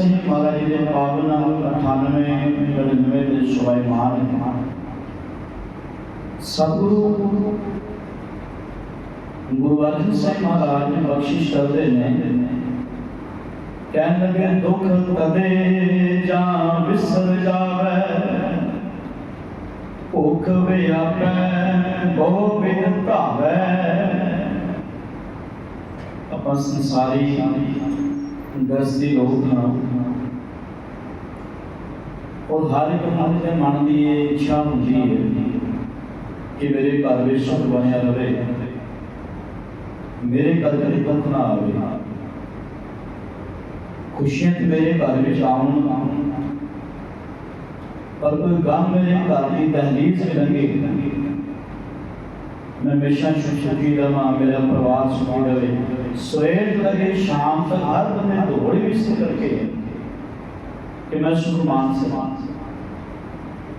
ਸਿੰਘ ਮਹਾਰਾਜ ਜੀ ਦੇ ਪਾਵਨ 98 99 ਦੇ ਸੁਭਾਈਮਾਨ ਸਤਿਗੁਰੂ ਗੁਰੂ ਅਰਜਨ ਸਾਹਿਬ ਮਹਾਰਾਜ ਨੇ ਬਖਸ਼ਿਸ਼ ਕਰਦੇ ਨੇ ਕਹਿਣ ਲੱਗੇ ਦੁੱਖ ਕਦੇ ਜਾਂ ਵਿਸਰ ਜਾਵੇ ਭੁੱਖ ਵਿਆਪੈ ਬਹੁ ਬਿਨ ਧਾਵੈ ਆਪਾਂ ਸੰਸਾਰੀ ਗ੍ਰਸਤੀ ਲੋਕ ਹਾਂ। ਔਰ ਹਰ ਇੱਕ ਮਨ ਦੇ ਮਨ ਦੀ ਇਹ ਇੱਛਾ ਹੁੰਦੀ ਹੈ ਕਿ ਮੇਰੇ ਘਰ ਵਿੱਚ ਸੁਖ ਬਣਿਆ ਰਵੇ ਮੇਰੇ ਘਰ ਕਦੇ ਦੁੱਖ ਨਾ ਆਵੇ। ਖੁਸ਼ੀਆਂ ਤੇ ਮੇਰੇ ਘਰ ਵਿੱਚ ਆਉਣ। ਪਰ ਕੋਈ ਗਮ ਮੇਰੇ ਘਰ ਦੀ ਦਹਲੀਜ਼ ਤੇ ਮੈਂ ਹਮੇਸ਼ਾ ਸੁਖੀ ਰਵਾਂ, ਮੇਰਾ ਪਰਿਵਾਰ ਸੁਖੀ ਰਵੇ ਸਵੇਰ ਤੋਂ ਲੈ ਕੇ ਸ਼ਾਮ ਤੱਕ ਹਰ ਬੰਦੇ ਦੌੜ ਵੀ ਇਸ ਕਰਕੇ ਕਿ ਮੈਂ ਸੁਖ ਮਾਨ ਸਮਾਨ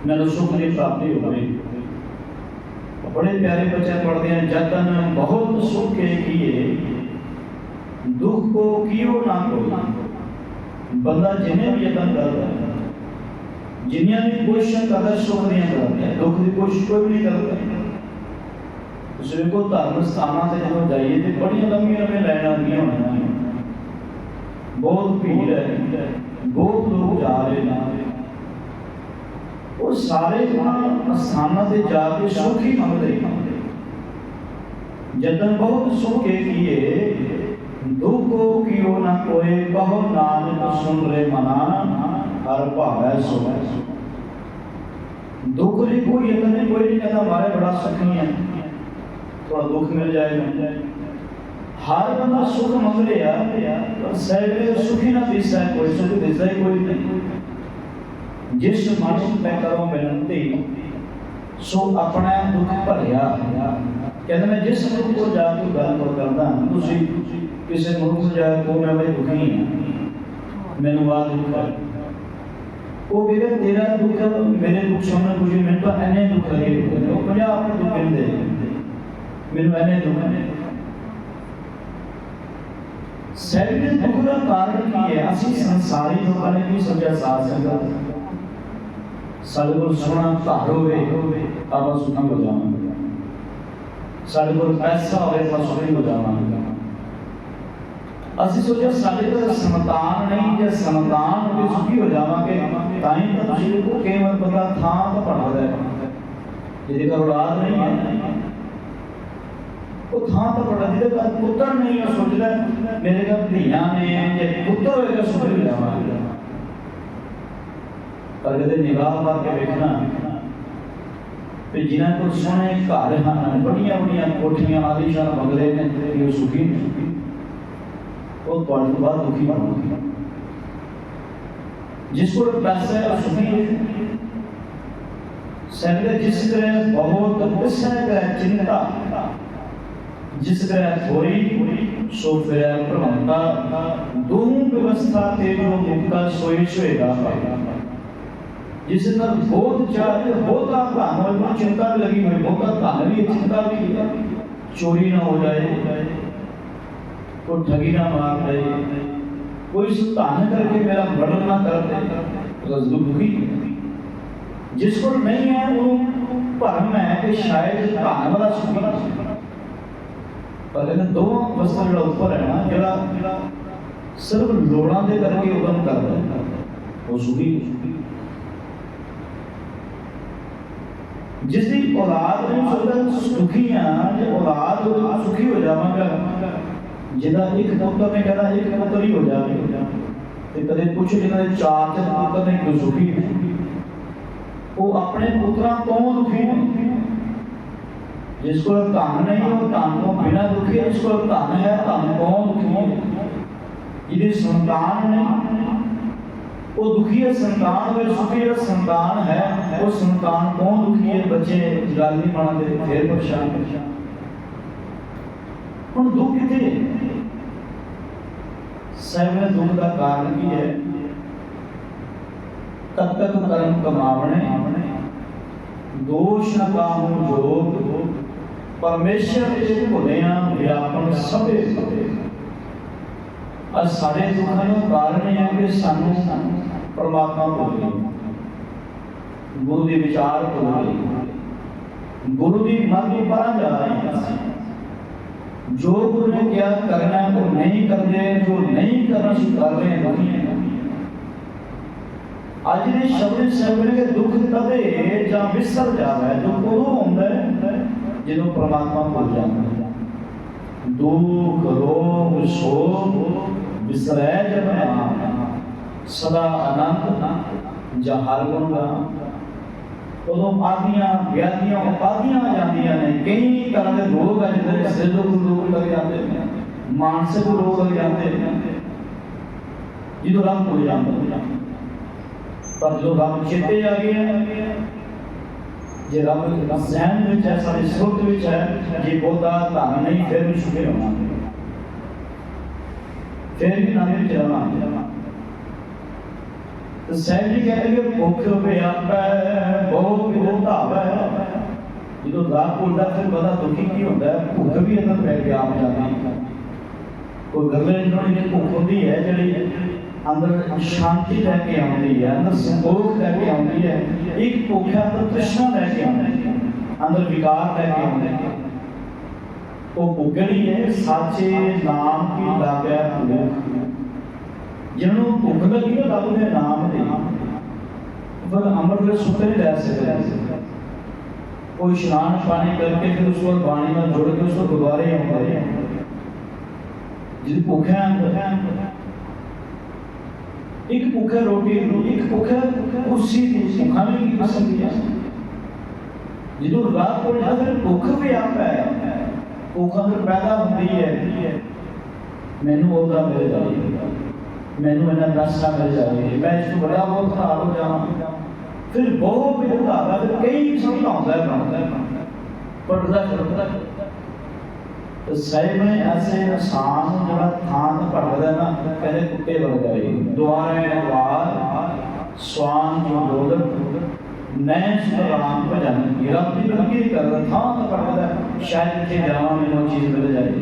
ਮੈਨੂੰ ਸੁਖ ਦੀ ਪ੍ਰਾਪਤੀ ਹੋਵੇ ਬੜੇ ਪਿਆਰੇ ਬੱਚੇ ਪੜ੍ਹਦੇ ਹਨ ਜਤਨ ਬਹੁਤ ਸੁਖ ਕੇ ਕੀਏ ਦੁੱਖ ਕੋ ਕਿਉ ਨਾ ਕੋਈ ਬੰਦਾ ਜਿਨੇ ਵੀ ਯਤਨ ਕਰਦਾ ਹੈ ਜਿੰਨੀਆਂ ਵੀ ਕੋਸ਼ਿਸ਼ਾਂ ਕਰਦਾ ਸੁਖ ਦੀਆਂ ਕਰਦਾ ਹੈ ਦੁੱਖ ਦੀ ਕੋਸ਼ਿਸ਼ ਕੋਈ ਵੀ ਨਹੀਂ ਕਰਦਾ ਤੁਸੀਂ ਵੇਖੋ ਧਰਮ ਸਥਾਨਾਂ ਤੇ ਜਦੋਂ ਜਾਈਏ ਤੇ ਬੜੀਆਂ ਲੰਮੀਆਂ ਲੰਮੀਆਂ ਲਾਈਨਾਂ ਲੱਗੀਆਂ ਹੋਈਆਂ ਨੇ ਬਹੁਤ ਭੀੜ ਹੈ, ਬਹੁਤ ਲੋਕ ਜਾ ਰਹੇ ਨੇ। ਉਹ ਸਾਰੇ ਉਹਨਾਂ ਸਥਾਨਾਂ ਤੇ ਜਾ ਕੇ ਸੁਖ ਹੀ ਮੰਗਦੇ ਜਤਨ ਬਹੁਤ ਸੁਖ ਕੇ ਕੀਏ ਦੁਖੋ ਕਿਉ ਨਾ ਕੋਏ, ਕਹੋ ਨਾਨਕ ਸੁਨ ਰੇ ਮਨਾ, ਹਰ ਭਾਵੈ ਸੋ ਦੁੱਖ ਲਈ ਕੋਈ ਯਤਨ ਨਹੀਂ, ਕੋਈ ਨਹੀਂ, ਕਹਿੰਦਾ ਮਾਰੇ ਬੜਾ ਸੁਖੀ ਹੈ ਥੋੜਾ ਦੁੱਖ ਮਿਲ ਜਾਏਗਾ। ਹਰ ਬੰਦਾ ਸੁਖ ਮੰਗ ਰਿਹਾ, ਪਰ ਸਹਿਬੇ ਸੁਖੀ ਨਾ ਦਿਸਦਾ ਕੋਈ, ਸੁਖ ਦਿਸਦਾ ਹੀ ਕੋਈ ਨਹੀਂ। ਜਿਸ ਮਨ ਮੈਂ ਕਰੋ ਬੇਨਤੀ ਸੋ ਆਪਣਾ ਦੁੱਖ ਭਰਿਆ। ਕਹਿੰਦਾ ਮੈਂ ਜਿਸ ਮਨੁੱਖ ਕੋਲ ਜਾ ਕੇ ਗੱਲ ਕਰਦਾ ਤੁਸੀਂ ਕਿਸੇ ਮਨੁੱਖ ਕੋਲ ਜਾ ਕੇ ਕਹੋ ਮੈਂ ਬਈ ਦੁਖੀ ਹਾਂ। ਮੈਨੂੰ ਆ ਦੁੱਖ ਹੈ। ਉਹ ਕਹਿੰਦਾ, ਤੇਰਾ ਦੁੱਖ ਮੇਰੇ ਦੁੱਖ ਸਾਹਮਣੇ ਕੁਝ ਮੈਨੂੰ ਤਾਂ ਐਨੇ ਦੁੱਖ ਲੱਗੇ ਉਹ ਪੰਜਾਹ ਆਪਣੇ ਦੁੱਖ ਕਹਿੰਦੇ ਮੈਨੂੰ ਐਨੇ ਦੁੱਖ ਨੇ ਸੈਲਫ ਦੁੱਖ ਦਾ ਕਾਰਨ ਕੀ ਹੈ ਅਸੀਂ ਸੰਸਾਰੀ ਲੋਕਾਂ ਨੇ ਕੀ ਸਮਝਿਆ ਸਾਧ ਸੰਗਤ ਸਾਡੇ ਕੋਲ ਸੋਹਣਾ ਘਰ ਹੋਵੇ ਆਪਾਂ ਸੁਖੀ ਹੋ ਜਾਵਾਂਗੇ ਸਾਡੇ ਕੋਲ ਪੈਸਾ ਹੋਵੇ ਆਪਾਂ ਸੁਖੀ ਹੋ ਜਾਵਾਂਗੇ ਅਸੀਂ ਸੋਚਿਆ ਸਾਡੇ ਕੋਲ ਸੰਤਾਨ ਨਹੀਂ ਜੇ ਸੰਤਾਨ ਹੋਵੇ ਸੁਖੀ ਹੋ ਜਾਵਾਂਗੇ ਤਾਂ ਹੀ ਤਾਂ ਤੁਸੀਂ ਕੋ ਕੇਵਲ ਬੰਦਾ ਥਾਂ ਤਾਂ ਪੜਦਾ ਹੈ ਜਿਹਦੇ ਕੋਲ ਔਲਾਦ ਨਹੀਂ ਹੈ ਉਹ ਥਾਂ ਤਾਂ ਪੜਦਾ ਜਿਹਦੇ ਕੋਲ ਪੁੱਤਰ ਨਹੀਂ ਉਹ ਸੋਚਦਾ ਮੇਰੇ ਕੋਲ ਧੀਆਂ ਨੇ ਜੇ ਪੁੱਤਰ ਹੋਏਗਾ ਸੁਖੀ ਹੋ ਜਾਵਾਂਗੇ ਪਰ ਕਦੇ ਨਿਗਾਹ ਮਾਰ ਕੇ ਵੇਖਣਾ ਤੇ ਜਿਨ੍ਹਾਂ ਕੋਲ ਸੋਹਣੇ ਘਰ ਹਨ ਬੜੀਆਂ ਬੜੀਆਂ ਕੋਠੀਆਂ ਆਲੀਸ਼ਾਨ ਬੰਗਲੇ ਨੇ ਕਿ ਉਹ ਸੁਖੀ ਨਹੀਂ ਉਹ ਤੁਹਾਡੇ ਤੋਂ ਬਾਅਦ ਦੁਖੀ ਹੋਣਗੇ ਜਿਸ ਕੋਲ ਪੈਸਾ ਹੈ ਉਹ ਸੁਖੀ ਹੈ ਸੈਂਦੇ ਜਿਸ ਤਰ੍ਹਾਂ ਬਹੁਤ ਵਿਸਰ ਹੈ ਚਿੰਤਾ ਜਿਸ ਤਰ੍ਹਾਂ ਥੋੜੀ ਸੋ ਫਿਰ ਪ੍ਰਵੰਤਾ ਦੋਹਾਂ ਵਿਵਸਥਾ ਤੇ ਜੋ ਮੁਕਤਾ ਸੋਈ ਸੋਏਗਾ ਜਿਸ ਨਾਲ ਬਹੁਤ ਚਾਹੇ ਬਹੁਤਾ ਧਨ ਹੋਏ ਨੂੰ ਚਿੰਤਾ ਵੀ ਲੱਗੀ ਹੋਈ ਬਹੁਤਾ ਧਨ ਵੀ ਹੈ, ਚਿੰਤਾ ਵੀ ਹੈ। ਚੋਰੀ ਨਾ ਹੋ ਜਾਏ ਕੋਈ ਠਗੀ ਨਾ ਮਾਰ ਦੇ ਕੋਈ ਧਨ ਕਰਕੇ ਮੇਰਾ ਮਰਡਰ ਨਾ ਕਰ ਦੇ ਉਸ ਦੁਖੀ ਜਿਸ ਕੋਲ ਨਹੀਂ ਹੈ ਉਹ ਭਰਮ ਹੈ ਕਿ ਸ਼ਾਇਦ ਧਨ ਵਾਲਾ ਸੁਖੀ ਪਰ ਇਹਨਾਂ ਦੋ ਵਸਤਾਂ ਜਿਹੜਾ ਉੱਪਰ ਹੈ ਨਾ, ਜਿਹੜਾ ਸਿਰਫ ਲੋੜਾਂ ਦੇ ਕਰਕੇ ਉਦਮ ਕਰਦਾ ਹੈ। ਉਹ ਸੁਖੀ ਜਿਸ ਦੀ ਔਲਾਦ ਨਹੀਂ ਸੋਚਦਾ ਸੁਖੀ ਆ, ਜੇ ਔਲਾਦ ਹੋਵੇ ਸੁਖੀ ਹੋ ਜਾਵਾਂਗਾ। ਜਿਹਦਾ ਇੱਕ ਪੁੱਤਰ ਨੇ ਕਹਿੰਦਾ ਇੱਕ ਪੁੱਤਰ ਹੀ ਹੋ ਜਾਵੇ। ਤੇ ਕਦੇ ਪੁੱਛ ਜਿਹਨਾਂ ਦੇ ਚਾਰ ਤੇ ਪੁੱਤਰ ਨੇ ਕਿਉਂ ਸੁਖੀ ਉਹ ਆਪਣੇ ਪੁੱਤਰਾਂ ਤੋਂ ਦੁਖੀ ਨੇ। ਜਿਸ ਕੋਲ ਧਨ ਨਹੀਂ, ਉਹ ਧਨ ਤੋਂ ਬਿਨਾਂ ਦੁਖੀ ਹੈ, ਜਿਸ ਕੋਲ ਧਨ ਹੈ, ਧਨ ਜਿਹਦੀ ਸੰਤਾਨ ਨਹੀਂ ਉਹ ਦੁਖੀ ਹੈ, ਸੰਤਾਨ ਵਿੱਚ ਸੁਖੀ ਜਿਹੜਾ ਸੰਤਾਨ ਹੈ। ਉਹ ਸੰਤਾਨ ਤੋਂ ਦੁਖੀ ਹੈ, ਬੱਚੇ ਗੱਲ ਨਹੀਂ ਮੰਨਦੇ, ਫੇਰ ਪਰੇਸ਼ਾਨ ਹੁਣ ਦੁੱਖ ਕਿੱਥੇ ਸਹਿਵੇਂ ਦੁੱਖ ਦਾ ਕਾਰਨ ਕੀ ਹੈ? ਤਦ ਤੱਕ ਕਰਮ ਕਮਾਵਣੇ, ਦੋਸ਼ ਨਾ ਕਾਹੂ ਜੋਗ। ਪਰਮੇਸ਼ਰ ਦੇ ਭੁਲਿਆ ਵਿਆਪਨ ਸਭੇ ਅੱਜ ਸਾਡੇ ਦੁੱਖਾਂ ਦਾ ਕਾਰਨ ਹੈ ਕਿ ਸਾਨੂੰ ਪਰਮਾਤਮਾ ਭੁੱਲ ਗਏ ਗੁਰੂ ਦੇ ਵਿਚਾਰ ਭੁੱਲ ਗਏ ਗੁਰੂ ਦੀ ਮਨ ਪਰਾਂ ਜਾ ਰਹੇ ਹਾਂ ਜੋ ਗੁਰੂ ਨੇ ਕਿਹਾ ਕਰਨਾ ਉਹ ਨਹੀਂ ਕਰਦੇ, ਜੋ ਨਹੀਂ ਕਰਨਾ ਸੀ ਕਰ ਰਹੇ ਨਹੀਂ ਅੱਜ ਦੇ ਸ਼ਬਦ ਸਾਹਿਬ ਨੇ ਦੁੱਖ ਕਦੇ ਜਾਂ ਵਿਸਰ ਜਾਵੇ, ਦੁੱਖ ਉਦੋਂ ਹੁੰਦਾ ਹੈ ਜਦੋਂ ਪ੍ਰਮਾਤਮਾ ਭੁੱਲ ਜਾਂਦਾ ਹੈ। ਰੋਗ, ਸ਼ੋਕ ਵਿਸਰੈ ਜਬ ਸਦਾ ਆਨੰਦ ਜਹਰ ਗੁਣ ਉਦੋਂ ਆਦੀਆਂ ਵਿਆਧੀਆਂ ਉਪਾਧੀਆਂ ਆ ਜਾਂਦੀਆਂ ਨੇ। ਕਈ ਤਰ੍ਹਾਂ ਦੇ ਰੋਗ ਆ ਜਾਂਦੇ ਸਿਰ ਰੋਗ ਲੱਗ ਜਾਂਦੇ ਨੇ, ਮਾਨਸਿਕ ਰੋਗ ਲੱਗ ਜਾਂਦੇ ਨੇ। ਜਦੋਂ ਰੱਬ ਭੁੱਲ ਜਾਂਦਾ। ਪਰ ਜਦੋਂ ਰੱਬ ਚੇਤੇ ਆ ਗਿਆ ਜੇ ਰੱਬ ਜ਼ਹਿਨ ਵਿੱਚ ਹੈ, ਸਾਡੇ ਸੁਰਤ ਵਿੱਚ ਹੈ ਜੇ ਬਹੁਤਾ ਧਨ ਨਹੀਂ, ਫਿਰ ਵੀ ਸ਼ੁਕਰ ਹੋਵਾਂਗੇ ਫਿਰ ਵੀ ਨਾਮ ਵਿੱਚ ਰਵਾਂਗੇ ਤੇ ਸਹਿਬ ਜੀ ਕਹਿੰਦੇ ਕਿ ਭੁੱਖ ਵਿਆਪੈ ਬਹੁ ਵਿਦ ਧਾਵੈ। ਜਦੋਂ ਰੱਬ ਭੁੱਲਦਾ, ਫਿਰ ਬੰਦਾ ਦੁਖੀ ਕੀ ਹੁੰਦਾ? ਹੈ ਭੁੱਖ ਵੀ ਅੰਦਰ ਪੈ ਕੇ ਆਪ ਜਾਂਦੀ ਹੈ ਕੋਈ ਗੱਲੇ ਜਿਹੜੀ ਭੁੱਖ ਹੁੰਦੀ ਹੈ, ਜਿਹੜੀ ਅੰਦਰ ਸ਼ਾਂਤੀ ਲੈ ਕੇ ਆਉਂਦੀ ਹੈ, ਅੰਦਰ ਸੰਤੋਖ ਲੈ ਕੇ ਆਉਂਦੀ ਹੈ, ਇੱਕ ਭੁੱਖ ਅੰਦਰ ਤ੍ਰਿਸ਼ਨਾ ਲੈ ਕੇ ਆਉਂਦੀ ਹੈ, ਅੰਦਰ ਵਿਕਾਰ ਲੈ ਕੇ ਆਉਂਦੀ ਹੈ। ਉਹ ਭੁੱਖ ਹੈ ਸਾਚੇ ਨਾਮ ਕੀ ਲਾਗੈ ਭੁੱਖ। ਜਿਹਨੂੰ ਭੁੱਖ ਲੱਗੀ ਨਾ, ਰੱਬ ਦੇ ਨਾਮ ਦੀ ਪਰ ਅੰਮ੍ਰਿਤ ਦੇ ਸੁੱਤੇ ਨਹੀਂ ਰਹਿ ਸਕਦੇ। ਕੋਈ ਇਸ਼ਨਾਨ ਪਾਣੀ ਕਰਕੇ ਫਿਰ ਉਸ ਤੋਂ ਬਾਣੀ ਨਾਲ ਜੁੜ ਕੇ ਉਸ ਤੋਂ ਗੁਰਦੁਆਰੇ ਆਉਂਦਾ ਹੈ। ਜਿਹਦੀ ਭੁੱਖ ਅੰਦਰ। ਇੱਕ ਭੁੱਖ ਹੈ ਰੋਟੀ ਦੀ ਇੱਕ ਭੁੱਖ ਹੈ ਕੁਰਸੀ ਦੀ ਭੁੱਖਾਂ ਵੀ ਕੀ ਕਿਸਮ ਦੀ ਹੈ? ਜਦੋਂ ਰਾਤ ਕੋਲ ਨਾ ਫਿਰ ਭੁੱਖ ਵੀ ਆਪਾ ਹੈ, ਭੁੱਖ ਅੰਦਰ ਪੈਦਾ ਹੁੰਦੀ ਹੈ, ਮੈਨੂੰ ਉਹਦਾ ਮਿਲ ਜਾਵੇ ਮੈਨੂੰ ਇਹਨਾਂ ਰਸਤਾ ਮਿਲ ਜਾਵੇ ਮੈਂ ਇਸ ਤੋਂ ਬੜਾ ਬਹੁਤ ਖਰਾਬ ਹੋ ਜਾਵਾਂ ਫਿਰ ਬਹੁਤ ਬਿਰਧਾ ਹੈ ਫਿਰ ਕਈ ਸਮਝਾਉਂਦਾ ਹੈ ਬਣਦਾ ਹੈ। ਪੜਦਾ ਫਿਰਦਾ ਤੇ ਸਾਹਿਬ ਨੇ ਐਸੇ ਇਨਸਾਨ ਨੂੰ ਜਿਹੜਾ ਥਾਂ ਤੇ ਭਟਕਦਾ ਹੈ ਨਾ ਕਹਿੰਦੇ ਕੁੱਤੇ ਵਰਗਾ ਹੈ ਦੁਆਰੇ ਦਵਾਰ ਸਵਾਨ ਜੋ ਡੋਲਤ ਨੈ ਸੁਰਾਮ ਭਜਨ ਇਹ ਰੱਬ ਦੀ ਬੰਦਗੀ ਕਰਦਾ ਥਾਂ ਤੇ ਭਟਕਦਾ ਹੈ, ਸ਼ਾਇਦ ਇੱਥੇ ਜਾਵਾਂ ਮੈਨੂੰ ਚੀਜ਼ ਮਿਲ ਜਾਏ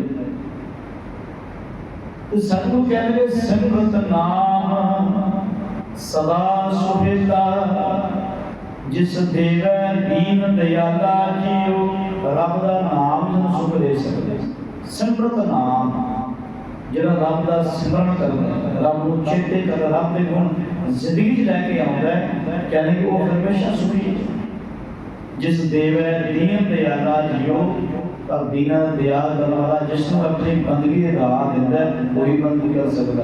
ਤੇ ਸਤਿਗੁਰੂ ਕਹਿੰਦੇ ਸਿਮਰਤ ਨਾਮ ਸਦਾ ਸੁਹੇਤਾ ਜਿਸ ਦੇਵੈ ਦੀਨ ਦਿਆਲਾ ਜੀਉ ਰੱਬ ਦਾ ਨਾਮ ਜਨ ਸੁਖ ਦੇ ਸਕਦੇ। ਸਿਮਰਤ ਨਾਮ ਜਿਹੜਾ ਰੱਬ ਦਾ ਸਿਮਰਨ ਕਰਦਾ ਹੈ, ਰੱਬ ਨੂੰ ਚੇਤੇ ਕਰਦਾ ਰੱਬ ਦੇ ਗੁਣ ਜ਼ਿੰਦਗੀ 'ਚ ਲੈ ਕੇ ਆਉਂਦਾ ਹੈ ਕਹਿੰਦੇ ਕਿ ਉਹ ਹਮੇਸ਼ਾ ਸੁਖੀ ਹੈ। ਜਿਸ ਦੇਵੈ ਦੀਨ ਦਿਆਲਾ ਜੀਉ ਤਾਂ ਦੀਨਾ ਦਿਆ ਕਰਨ ਵਾਲਾ ਜਿਸ ਨੂੰ ਆਪਣੀ ਬੰਦਗੀ ਦੇ ਰਾਹ ਦਿੰਦਾ ਹੈ, ਕੋਈ ਬੰਦਗੀ ਕਰ ਸਕਦਾ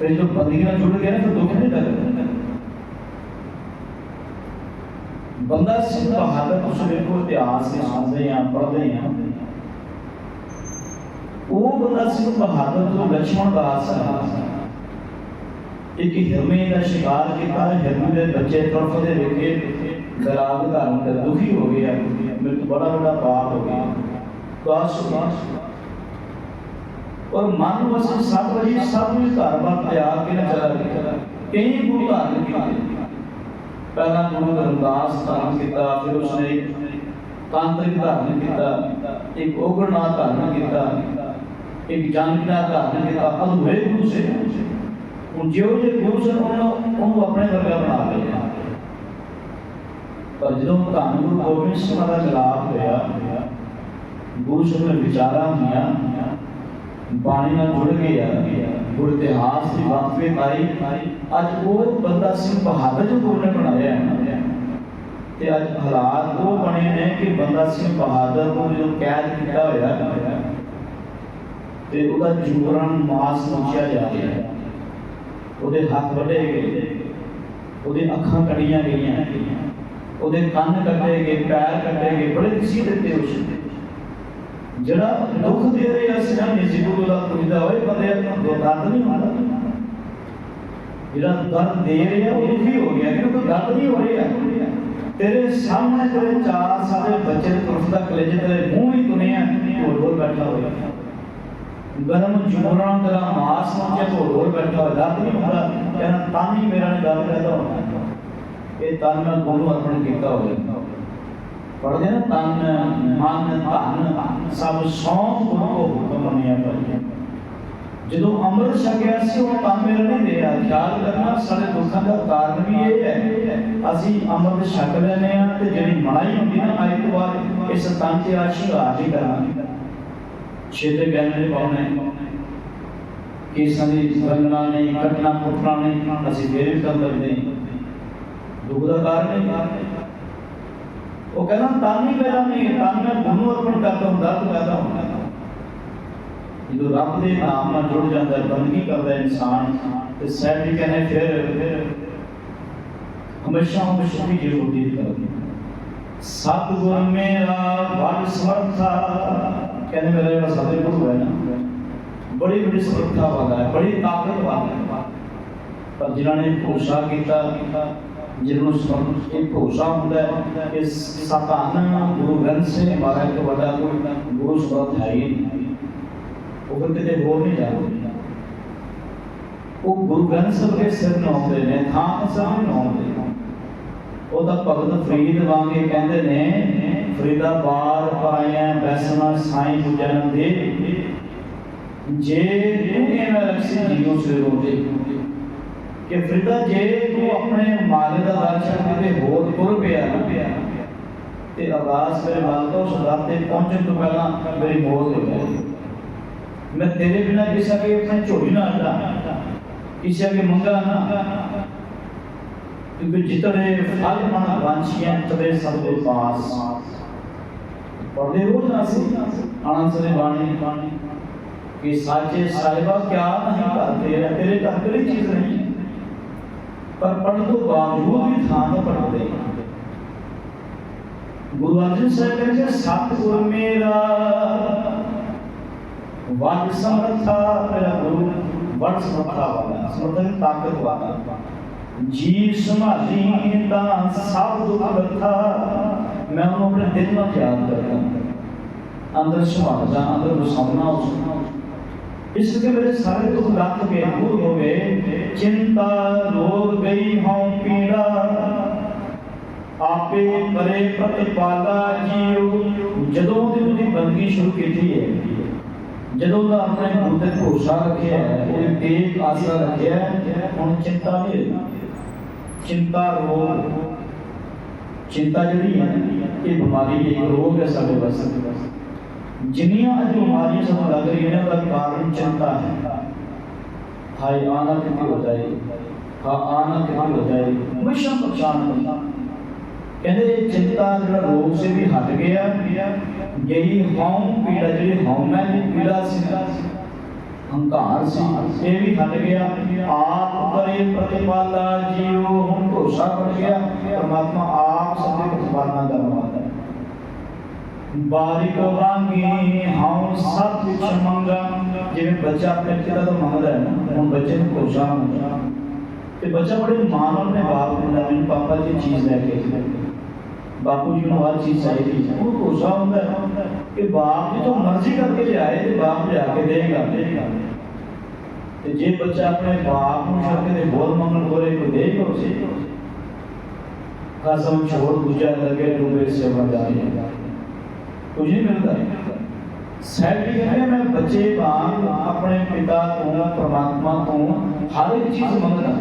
ਫਿਰ ਜਦੋਂ ਬੰਦਗੀ ਨਾਲ ਜੁੜ ਗਿਆ ਨਾ ਫਿਰ ਦੁੱਖ ਨਹੀਂ ਲੱਗਦਾ ਬੰਦਾ ਸਿੰਘ ਬਹਾਦਰ ਉਸ ਵੇਲੇ ਕੋ ਇਤਿਹਾਸ ਸੁਣਦੇ ਆ ਪੜ੍ਹਦੇ ਆ ਉਹ ਬੰਦਾ ਸਿੰਘ ਬਹਾਦਰ ਤੋਂ ਲక్ష్మణ ਬਾਦਸ਼ਾਹ ਇੱਕ ਹਿਰਮੇ ਦਾ ਸ਼ਿਕਾਰ ਕੀਤਾ, ਹਿਰਮੇ ਦੇ ਬੱਚੇ ਤਰਫ ਦੇ ਵੇਖੇ ਦਰਾਗ ਧਾਰਨ ਕਰ ਦੁਖੀ ਹੋ ਗਿਆ ਮੇਰੇ ਤੋਂ ਬੜਾ ਬੜਾ ਪਾਪ ਹੋ ਗਿਆ। ਕਾਸ਼ ਕਾਸ਼ ਔਰ ਮਨ ਵਸਨ ਸਭ ਵਜੀ ਸਭ ਨੂੰ ਧਰਮ ਆ ਕੇ ਨਾ ਚਲਾ ਗਿਆ ਕਈ ਗੁਰੂ ਧਾਰਨ ਕੀਤੇ। ਪਹਿਲਾਂ ਗੁਰੂ ਰਮਦਾਸ ਧਾਰਨ ਕੀਤਾ, ਫਿਰ ਉਸਨੇ ਤਾਂਤਰਿਕ ਧਾਰਨ ਕੀਤਾ, ਇੱਕ ਓਗਣਨਾਥ ਧਾਰਨ ਕੀਤਾ, ਇੱਕ ਜਾਨਕੀਨਾਥ ਧਾਰਨ ਕੀਤਾ। ਅਧੂਰੇ ਗੁਰੂ ਸੇ ਹੁਣ ਜਿਉਂ ਜੇ ਗੁਰੂ ਸਨ, ਉਹਨੂੰ ਆਪਣੇ ਵਰਗਾ ਬਣਾ ਲਿਆ। ਪਰ ਜਦੋਂ ਧੰਨ ਗੁਰੂ ਗੋਬਿੰਦ ਸਿੰਘ ਦਾ ਜਲਾਪ ਹੋਇਆ, ਗੁਰੂ ਸਾਹਿਬ ਵਿਚਾਰਾਂ ਹੋਈਆਂ ਬਾਣੀ ਨਾਲ ਜੁੜ ਗਏ ਆ ਗੁਰ ਇਤਿਹਾਸ ਅੱਜ ਉਹ ਬੰਦਾ ਸਿੰਘ ਬਹਾਦਰ ਜੋ ਗੁਰੂ ਨੇ ਬਣਾਇਆ ਹੈ ਤੇ ਅੱਜ ਹਾਲਾਤ ਉਹ ਬਣੇ ਨੇ ਕਿ ਬੰਦਾ ਸਿੰਘ ਬਹਾਦਰ ਨੂੰ ਜਦੋਂ ਕੈਦ ਕੀਤਾ ਹੋਇਆ ਤੇ ਉਹਦਾ ਜੂਰਨ ਮਾਸ ਨੋਚਿਆ ਜਾ ਰਿਹਾ ਹੈ। ਉਹਦੇ ਹੱਥ ਵੱਢੇ ਗਏ ਉਹਦੇ ਅੱਖਾਂ ਕੱਢੀਆਂ ਗਈਆਂ ਉਹਦੇ ਕੰਨ ਕੱਟੇ ਗਏ, ਪੈਰ ਕੱਟੇ ਗਏ। ਬੜੇ ਕਿਸੇ ਦਿੱਤੇ ਉਸ ਨੇ ਜਿਹੜਾ ਦੁੱਖ ਦੇ ਰਿਹਾ ਸੀ ਨਾ ਨਿਜੀਬੂ ਦਾ ਹੋਏ, ਬੰਦੇ ਨੂੰ ਦਰਦ ਨਹੀਂ ਹੁੰਦਾ ਜਿਹੜਾ ਦਰਦ ਦੇ ਰਿਹਾ ਉਹ ਦੁਖੀ ਹੋ ਗਿਆ, ਕਿਉਂਕਿ ਦਰਦ ਨਹੀਂ ਹੋ ਰਿਹਾ ਤੇਰੇ ਸਾਹਮਣੇ ਤੇਰੇ ਚਾਰ ਸਾਲੇ ਬੱਚੇ ਦੇ ਤਰਫ ਦਾ ਕਲੇਜੇ ਤੇਰੇ ਮੂੰਹ ਹੀ ਤੁਨਿਆ ਢੋਲ ਢੋਲ ਬੈਠਾ ਹੋਇਆ। ਗਰਮ ਜਮੂਰਾਂ ਤੇਰਾ ਮਾਸ ਨੂੰ ਜੇ ਢੋਲ ਢੋਲ ਬੈਠਾ ਹੋਇਆ। ਦਰਦ ਨਹੀਂ ਹੁੰਦਾ ਕਹਿੰਦਾ, ਤਾਂ ਹੀ ਮੇਰਾ ਨਹੀਂ ਦਰਦ ਰਹਿੰਦਾ ਹੋਣਾ। ਇਹ ਤਨ ਨਾਲ ਗੁਰੂ ਅਰਪਣ ਕੀਤਾ ਹੋਇਆ। ਪੜਦੇ ਨਾ, ਤਨ, ਮਨ, ਧਨ, ਸਭ ਸੌਂਪ ਗੁਰੂ ਕੋ ਹੁਕਮ ਮੰਨਿਆ ਭਾਈ। ਜਦੋਂ ਅੰਮ੍ਰਿਤ ਛਕਿਆ ਸੀ, ਉਹ ਤਾਂ ਮੇਰਾ ਨਹੀਂ ਰਿਹਾ। ਖਿਆਲ ਕਰਨਾ, ਸਾਡੇ ਦੁੱਖਾਂ ਦਾ ਕਾਰਨ ਵੀ ਇਹ ਹੈ, ਅਸੀਂ ਅੰਮ੍ਰਿਤ ਛਕ ਲੈਨੇ ਆ ਤੇ ਜਿਹੜੀ ਮਨਾਈ ਹੁੰਦੀ ਨਾ ਅੱਜ ਤੋਂ ਬਾਅਦ ਇਸ ਤਨ ਤੇ ਆ ਸ਼ਿੰਗਾਰ ਨਹੀਂ ਕਰਨਾ ਛੇਤੇ ਗਹਿਣੇ ਪਾਉਣੇ। ਕੇਸਾਂ ਦੀ ਰੰਗਣਾ ਨਹੀਂ ਕੱਟਣਾ ਕੁੱਟਣਾ ਨਹੀਂ, ਅਸੀਂ ਫੇਰ ਵੀ ਕਰ ਲੈਂਦੇ ਹਾਂ। ਦੁੱਖ ਦਾ ਕਾਰਨ ਹੈ। ਉਹ ਕਹਿੰਦਾ ਤਾਂ ਨਹੀਂ ਮੇਰਾ ਨਹੀਂ ਤਾਂ ਮੈਂ ਗੁਰੂ ਅਰਪਣ ਕਰਦਾ ਹੁੰਦਾ ਤੂੰ ਕਹਦਾ ਹੁੰਦਾ ਜਦੋਂ ਰੱਬ ਦੇ ਨਾਮ ਨਾਲ ਜੁੜ ਜਾਂਦਾ ਬੰਦਗੀ ਕਰਦਾ ਇਨਸਾਨ, ਤੇ ਸਹਿਬ ਕਹਿੰਦੇ ਫਿਰ ਹਮੇਸ਼ਾ ਹਮੇਸ਼ਾ ਵੀ ਜ਼ਰੂਰ ਕਰਦੀ ਸਤਿਗੁਰ ਮੇਰਾ ਵਡ ਸਮਰਥਾ, ਕਹਿੰਦੇ ਮੇਰਾ ਜਿਹੜਾ ਸਤਿਗੁਰੂ ਹੈ ਨਾ, ਬੜੀ ਬੜੀ ਸਮਰੱਥਾ ਵਾਲਾ ਹੈ, ਬੜੀ ਤਾਕਤ ਵਾਲਾ ਹੈ। ਪਰ ਜਿਨ੍ਹਾਂ ਨੇ ਭਰੋਸਾ ਕੀਤਾ ਜਿਨ੍ਹਾਂ ਨੂੰ ਸਮਰਥ ਇਹ ਭਰੋਸਾ ਹੁੰਦਾ ਹੈ ਕਿ ਸਤਾਨ ਗੁਰੂ ਗ੍ਰੰਥ ਸਾਹਿਬ ਮਹਾਰਾਜ ਤੋਂ ਵੱਡਾ ਕੋਈ ਗੁਰੂ ਸਮਰਥ ਹੈ ਹੀ ਨਹੀਂ। ਉਹ ਫਿਰ ਕਿਤੇ ਹੋਰ ਨਹੀਂ ਜਾਂਦਾ ਉਹ ਗੁਰੂ ਗ੍ਰੰਥ ਸਾਹਿਬ ਦੇ ਸਿਰ ਨੂੰ ਆਉਂਦੇ ਨੇ, ਥਾਂ ਸਾਹਿਬ ਨੂੰ ਆਉਂਦੇ ਨੇ। ਉਹ ਤਾਂ ਭਗਤ ਫਰੀਦ ਵਾਂਗੇ ਕਹਿੰਦੇ ਨੇ, ਫਰੀਦਾ ਬਾਰ ਪਾਇਆ ਬੈਸਣਾ ਸਾਈਂ ਬੁਝਨ ਦੇ। ਜੇ ਤੂੰ ਐਵੇਂ ਰਖਸੀ ਜੀਓ ਸੇ ਰੋਦੇ ਕਿ ਫਰੀਦਾ ਜੇ ਤੂੰ ਆਪਣੇ ਮਾਲੇ ਦਾ ਦਰਸ਼ਨ ਕਿਤੇ ਹੋਰ ਤੁਰ ਪਿਆ? ਤੇ ਆਵਾਜ਼ ਮੇਰੇ ਮਨ ਤੋਂ ਸਦਾ ਤੇ ਪਹੁੰਚਣ ਤੋਂ ਪਹਿਲਾਂ ਮੇਰੀ ਮੌਤ ਹੋ ਜਾਏ ਮੈਂ ਤੇਰੇ ਬਿਨਾ ਕਿਸੇ ਕੇ ਆਪਣੇ ਝੋਲੀ ਨਾ ਹਟਾ ਕਿਸੇ ਕੇ ਮੰਗਾ ਨਾ ਕਿਉਂਕਿ ਜਿਤਨੇ ਫਲ ਮਨ ਵਾਂਛੀਆਂ ਤਵੇ ਸਭ ਦੇ ਪਾਸ। ਪੜਦੇ ਰੋਜ਼ ਨਾ ਸੀ। ਆਨੰਦ ਸਦੇ ਬਾਣੀ। ਕਿ ਸਾਚੇ ਸਾਹਿਬਾ, ਕਿਆ ਨਹੀਂ ਕਰਦੇ ਤੇਰੇ ਘਰ ਕੋਈ ਚੀਜ਼ ਨਹੀਂ? ਹੈ। ਪਰ ਪੜ੍ਹਨ ਤੋਂ ਬਾਵਜੂਦ ਵੀ ਥਾਂ ਤੋਂ ਪੜ੍ਹਦੇ ਗੁਰੂ ਅਰਜਨ ਸਾਹਿਬ ਕਹਿੰਦੇ ਸਤਿਗੁਰ ਮੇਰਾ ਵਡ ਸਮਰਥਾ ਮੇਰਾ ਗੁਰੂ ਵਡ ਸਮਰਥਾ ਵਾਲਾ ਸਮਰਥਾ ਦੀ ਤਾਕਤ ਵਾਲਾ ਜੀ ਸਮਾਧੀ ਤਾਂ ਸਭ ਦੁੱਖ ਲੱਥਾ ਮੈਂ ਉਹਨੂੰ ਆਪਣੇ ਦਿਲ ਨਾਲ ਯਾਦ ਕਰਦਾ ਅੰਦਰ ਸੁਭਾਅ ਅੰਦਰ ਵਸਾਉਣਾ ਉਸ ਨੂੰ ਇਸ ਕਰਕੇ ਮੇਰੇ ਸਾਰੇ ਦੁੱਖ ਲੱਥ ਗਏ, ਦੂਰ ਹੋ ਗਏ। ਚਿੰਤਾ, ਰੋਗ, ਗਈ ਹਉ, ਪੀੜਾ। ਆਪੇ ਕਰੇ ਪ੍ਰਤਪਾਲਾ ਜੀਉ। ਜਦੋਂ ਦੀ ਉਹਦੀ ਬੰਦਗੀ ਸ਼ੁਰੂ ਕੀਤੀ ਹੈ, ਜਦੋਂ ਦਾ ਆਪਣੇ ਗੁਰੂ ਤੇ ਭਰੋਸਾ ਰੱਖਿਆ ਹੈ ਉਹਦੇ ਤੇ ਆਸਰਾ ਰੱਖਿਆ ਹੈ, ਹੁਣ ਚਿੰਤਾ ਨਹੀਂ ਰਹੀ। ਚਿੰਤਾ, ਰੋਗ। ਚਿੰਤਾ ਜਿਹੜੀ ਹੈ, ਇਹ ਬਿਮਾਰੀ ਹੈ, ਇੱਕ ਰੋਗ ਹੈ ਸਾਡੇ ਵਾਸਤੇ। ਜਿੰਨੀਆਂ ਅੱਜ ਬਿਮਾਰੀਆਂ ਸਾਨੂੰ ਲੱਗ ਰਹੀਆਂ ਨੇ ਉਹਦਾ ਕਾਰਨ ਚਿੰਤਾ ਹੈ। ਹਾਏ ਆਨਾ ਕਿਤੇ ਹੋ ਜਾਏ। ਹਾਂ ਆਨਾ ਕਿਤੇ ਹੋ ਜਾਏ। ਹਮੇਸ਼ਾ ਪਰੇਸ਼ਾਨ ਹੁੰਦਾ। ਕਹਿੰਦੇ ਇਹ ਚਿੰਤਾ ਜਿਹੜਾ ਰੋਗ ਸੇ ਵੀ ਹਟ ਗਿਆ, ਯਹੀ ਹਉ ਪੀੜਾ, ਜਿਹੜੀ ਹਉ ਮੈਂ ਦੀ ਪੀੜਾ ਸੀ, ਹੰਕਾਰ ਸੀ, ਇਹ ਵੀ ਹਟ ਗਿਆ। ਆਪ ਕਰੇ ਪ੍ਰਤਿਪਾਲਾ ਜੀਉ ਹੁਣ ਭਰੋਸਾ ਬਣ ਗਿਆ। ਪਰਮਾਤਮਾ ਆਪ ਸਭ ਦੀ ਪ੍ਰਤਿਪਾਲਨਾ ਕਰਨ ਵਾਲਾ ਹੈ। ਬਾਰਿਕ ਵਾਂਗੀ ਹਉ ਸਭ ਕੁਛ ਮੰਗਾ ਜਿਵੇਂ ਬੱਚਾ ਆਪਣੇ ਪਿਤਾ ਤੋਂ ਮੰਗਦਾ ਹੈ ਨਾ ਹੁਣ ਬੱਚੇ ਨੂੰ ਭਰੋਸਾ ਹੁੰਦਾ ਤੇ ਬੱਚਾ ਬੜੇ ਮਾਣ ਨਾਲ ਆਪਣੇ ਬਾਪ ਨੂੰ ਕਹਿੰਦਾ ਮੈਨੂੰ ਪਾਪਾ ਜੀ ਚੀਜ਼ ਲੈ ਕੇ ਆਓ। ਬਾਪੂ ਜੀ ਨੂੰ ਹਰ ਚੀਜ਼ ਚਾਹੀਦੀ ਹੈ ਉਹ ਭਰੋਸਾ ਹੁੰਦਾ ਹੈ ਕਿ ਬਾਪ ਜੀ ਤੋਂ ਮਰਜ਼ੀ ਕਰਕੇ ਲਿਆਏ ਤੇ ਬਾਪ ਲਿਆ ਕੇ ਦੇਗਾ ਤੇ ਜੇ ਬੱਚਾ ਆਪਣੇ ਬਾਪ ਨੂੰ ਛੱਡ ਕੇ ਤੇ ਹੋਰ ਮੰਗਣ ਕੋਲੇ ਕੋਈ ਦੇਗਾ ਉਸੇ ਕਸਮ ਛੋੜ ਦੂਜਾ ਲਗੇ ਡੂਬੇ ਸੇ ਵਰਦਾਈ ਕੁਝ ਨਹੀਂ ਮਿਲਦਾ। ਸਹਿਬ ਜੀ ਕਹਿੰਦੇ ਮੈਂ ਬੱਚੇ ਵਾਂਗ ਆਪਣੇ ਪਿਤਾ ਤੋਂ, ਪ੍ਰਮਾਤਮਾ ਤੋਂ ਹਰ ਇੱਕ ਚੀਜ਼ ਮੰਗਦਾ।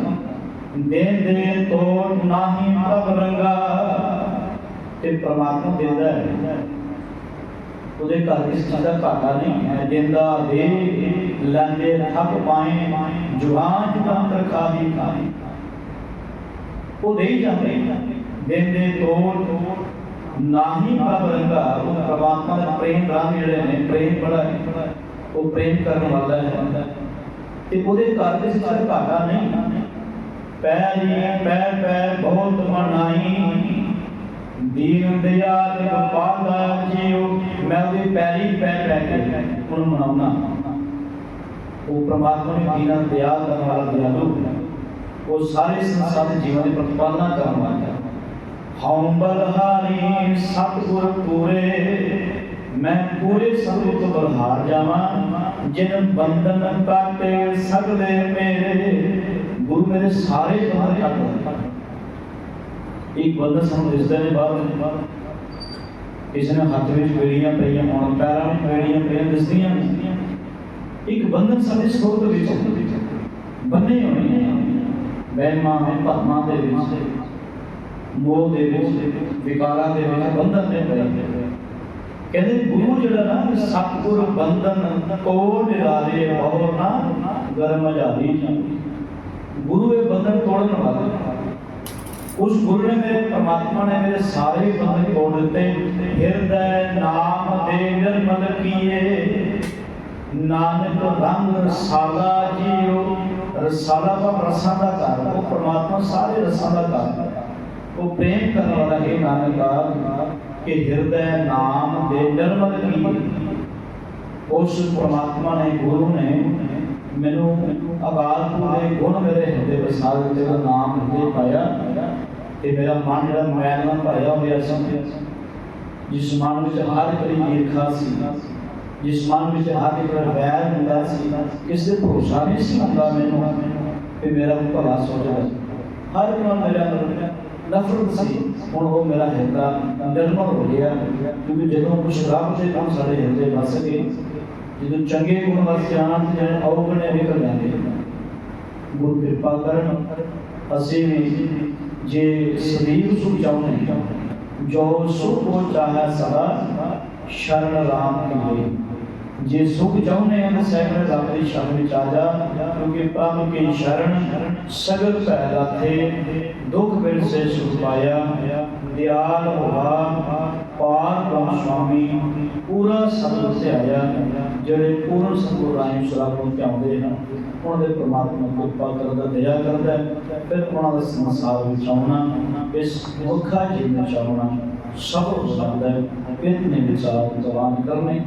ਦੇ ਦੇ ਤੋ ਨਾਹੀ ਪ੍ਰਭ ਰੰਗਾ ਤੇ ਪ੍ਰਮਾਤਮਾ ਦਿੰਦਾ ਹੈ। ਉਹਦੇ ਘਰ ਇਸ ਚੀਜ਼ ਦਾ ਘਾਟਾ ਨਹੀਂ ਹੈ। ਦਿੰਦਾ ਦੇ, ਲੈਂਦੇ ਥੱਕ ਪਾਏ ਜੁਹਾਨ ਜੁਗਾਂ ਖਾਹੀ ਖਾਹੀ ਉਹ ਦੇ ਹੀ ਜਾਂਦੇ ਦਿੰਦੇ ਤੋੜ ਨਾਹੀ ਪ੍ਰਭ ਰੰਗਾ ਉਹ ਪ੍ਰਮਾਤਮਾ ਦਾ ਪ੍ਰੇਮ ਰੰਗ ਜਿਹੜੇ ਨੇ ਪ੍ਰੇਮ ਬੜਾ ਹੈ ਉਹ ਪ੍ਰੇਮ ਕਰਨ ਵਾਲਾ ਹੈ ਤੇ ਉਹਦੇ ਘਰ ਦੇ ਵਿੱਚ ਘਾਟਾ ਨਹੀਂ ਪੈਰੀ ਪੈ ਪੈ ਬਹੁਤ ਮਨਾਈ ਦੀਨ ਦਿਆਲ ਗੋਪਾਲਾ ਜੀਉ ਮੈਂ ਉਹਦੇ ਪੈਰੀ ਪੈ ਪੈ ਕੇ ਉਹਨੂੰ ਮਨਾਉਣਾ ਉਹ ਪ੍ਰਮਾਤਮਾ ਨੇ ਦੀਨ ਦਿਆਲ ਕਰਨ ਵਾਲਾ ਦਿਆਲੂ ਹੈ ਉਹ ਸਾਰੇ ਸੰਸਾਰ ਦੇ ਜੀਵਨ ਦੀ ਪ੍ਰਤਿਪਾਲਨਾ ਕਰਨ ਵਾਲਾ ਹੈ ਹਉ ਬਲਹਾਰੀ ਸਤਿਗੁਰ ਪੂਰੇ, ਮੈਂ ਪੂਰੇ ਸਤਿਗੁਰ ਤੋਂ ਬਲਹਾਰ ਜਾਵਾਂ, ਜਿਨ ਬੰਧਨ ਕਾਟੇ ਸਗਲੇ ਮੇਰੇ। ਗੁਰੂ ਮੇਰੇ ਸਾਰੇ ਬੰਧਨ ਕੱਟ ਦਿੱਤੇ ਇੱਕ ਬੰਦਾ ਸਾਨੂੰ ਦਿਸਦਾ ਨੇ ਬਾਹਰ ਕਿਸੇ ਨੇ ਹੱਥ ਵਿੱਚ ਬੇੜੀਆਂ ਪਈਆਂ, ਹੋਣ ਪੈਰਾਂ ਵਿੱਚ ਬੇੜੀਆਂ ਪਈਆਂ, ਦਿਸਦੀਆਂ ਨੇ ਇੱਕ ਬੰਧਨ ਸਾਡੇ ਸੋਚ ਵਿੱਚ ਬੰਨੇ ਹੋਏ ਨੇ। ਵਹਿਮਾਂ ਭਰਮਾਂ ਦੇ ਵਿੱਚ। ਮੋਹ ਦੇ ਵਿੱਚ, ਵਿਕਾਰਾਂ ਦੇ ਵਿੱਚ, ਬੰਧਨ ਨੇ ਪਏ ਕਹਿੰਦੇ ਗੁਰੂ ਜਿਹੜਾ ਨਾ ਸਤਿਗੁਰ ਬੰਧਨ ਕੋ ਨਿਰਾਲੇ ਬਹੁ ਨਾ ਗਰਮ ਜਾਦੀ ਗੁਰੂ ਇਹ ਬੰਧਨ ਤੋੜਨ ਵਾਲਾ ਉਸ ਗੁਰੂ ਨੇ ਮੇਰੇ, ਪਰਮਾਤਮਾ ਨੇ ਮੇਰੇ ਸਾਰੇ ਬੰਧਨ ਤੋੜ ਦਿੱਤੇ। ਹਿਰਦੈ ਨਾਮ ਦੇ ਨਿਰਮਲ ਕੀਏ। ਨਾਨਕ ਰੰਗ ਰਸਾਲਾ ਜੀਓ। ਰਸਾਲਾ ਦਾ ਰਸਾਂ ਦਾ ਘਰ ਉਹ ਪਰਮਾਤਮਾ ਸਾਰੇ ਰਸਾਂ ਦਾ ਘਰ ਹੈ। ਉਹ ਪ੍ਰੇਮ ਕਰਨ ਵਾਲਾ ਹੈ ਨਾਨਕਾ ਕਿ ਹਿਰਦੈ ਨਾਮ ਦੇ ਨਿਰਮਲ ਕੀ? ਉਸ ਪਰਮਾਤਮਾ ਨੇ, ਗੁਰੂ ਨੇ ਮੈਨੂੰ ਅਕਾਲ ਪੁਰਖ ਗੁਣ ਮੇਰੇ ਹਿਰਦੇ ਵਸਾ ਦਿੱਤੇ ਨਾਮ ਹਿਰਦੇ ਪਾਇਆ ਤੇ ਮੇਰਾ ਮਨ ਜਿਹੜਾ ਮੈਲ ਨਾਲ ਭਰਿਆ ਹੋਇਆ ਸੀ, ਜਿਸ ਮਨ ਵਿੱਚ ਹਰ ਕਰੀ ਈਰਖਾ ਸੀ, ਜਿਸ ਮਨ ਵਿੱਚ ਹਰ ਇੱਕ ਵੈਰ ਹੁੰਦਾ ਸੀ ਕਿਸੇ ਤੇ ਭਰੋਸਾ ਨਹੀਂ ਸੀ ਹੁੰਦਾ ਮੈਨੂੰ ਕਿ ਮੇਰਾ ਭਲਾ ਸੋਚਦਾ ਹਰ ਇੱਕ ਨਾਲ ਮੇਰਾ ਨਫ਼ਰਤ ਸੀ। ਹੁਣ ਉਹ ਮੇਰਾ ਹਿਰਦਾ ਨਿਰਮਲ ਹੋ ਗਿਆ। ਕਿਉਂਕਿ ਜਦੋਂ ਕੁਛ ਰੱਬ ਦੇ ਗੁਣ ਸਾਡੇ ਹਿਰਦੇ ਵਸ ਗਏ ਜਦੋਂ ਚੰਗੇ ਗੁਣ ਵਸ ਜਾਣ ਤੇ ਜਿਹੜੇ ਔਗਣੇ ਨਿਕਲ ਜਾਂਦੇ ਗੁਰੂ ਕਿਰਪਾ ਕਰਨ, ਅਸੀਂ ਵੀ ਜੇ ਸਰੀਰ ਸੁਖ ਚਾਹੁੰਦੇ ਜੋ ਸੁਖ ਕੋ ਚਾਹੈ ਸਦਾ, ਸ਼ਰਨ ਰਾਮ ਕੀ ਜੇ ਸੁਖ ਚਾਹੁੰਦੇ ਹਾਂ ਤਾਂ ਸਹਿਬ ਰੱਬ ਦੀ ਸ਼ਰਨ ਵਿੱਚ ਆ ਜਾ। ਕਿਉਂਕਿ ਪ੍ਰਭ ਕੀ ਸ਼ਰਨ ਸਗਲ ਭੈ ਲਾਥੇ ਦੁਖ ਬਿਨ ਸੇ ਸੁਖ ਪਾਇਆ। ਦਿਆਲ ਹੋਵਾ ਪਾਰ ਬ੍ਰਹਮ ਸੁਆਮੀ ਪੂਰਾ ਸਤਿ ਧਿਆਇਆ। ਜਿਹੜੇ ਪੂਰਨ ਸਤਿਗੁਰ ਰਾਹੀਂ ਸ਼ਰਾਬ ਨੂੰ ਧਿਆਉਂਦੇ ਹਨ ਉਹਨਾਂ ਦੇ ਪ੍ਰਮਾਤਮਾ ਕਿਰਪਾ ਕਰਦਾ ਦਇਆ ਕਰਦਾ ਹੈ, ਫਿਰ ਉਹਨਾਂ ਦਾ ਸੰਸਾਰ ਵਿੱਚ ਆਉਣਾ ਇਸ ਮੁਖਾ ਜੀਵਨ ਚ ਆਉਣਾ ਸਭ ਹੋ ਸਕਦਾ ਹੈ। ਕਿਤਨੇ ਵਿਚਾਰ ਜਵਾਨ ਕਰਨੇ।